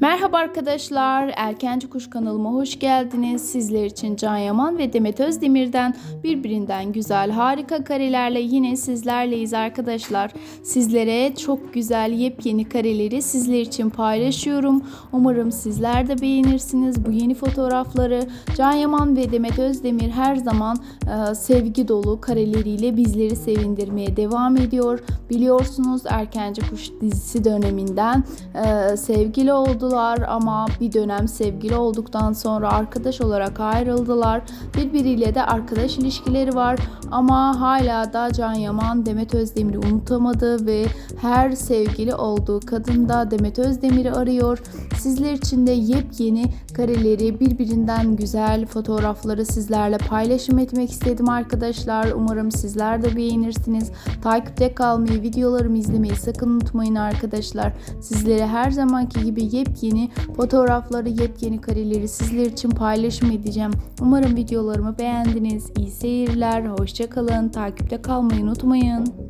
Merhaba arkadaşlar, Erkenci Kuş kanalıma hoş geldiniz. Sizler için Can Yaman ve Demet Özdemir'den birbirinden güzel, harika karelerle yine sizlerleyiz arkadaşlar. Sizlere çok güzel yepyeni kareleri sizler için paylaşıyorum. Umarım sizler de beğenirsiniz bu yeni fotoğrafları. Can Yaman ve Demet Özdemir her zaman e, sevgi dolu kareleriyle bizleri sevindirmeye devam ediyor. Biliyorsunuz Erkenci Kuş dizisi döneminden e, sevgili oldular ama bir dönem sevgili olduktan sonra arkadaş olarak ayrıldılar. Birbiriyle de arkadaş ilişkileri var ama hala da Can Yaman Demet Özdemir'i unutamadı ve her sevgili olduğu kadın da Demet Özdemir'i arıyor. Sizler için de yepyeni kareleri birbirinden güzel fotoğrafları sizlerle paylaşım etmek istedim arkadaşlar. Umarım sizler de beğenirsiniz. Takipte kalmayı, videolarımı izlemeyi sakın unutmayın arkadaşlar. Sizlere her zamanki gibi yepyeni fotoğrafları, yepyeni kareleri sizler için paylaşım edeceğim. Umarım videolarımı beğendiniz. İyi seyirler, hoşçakalın. Takipte kalmayı unutmayın.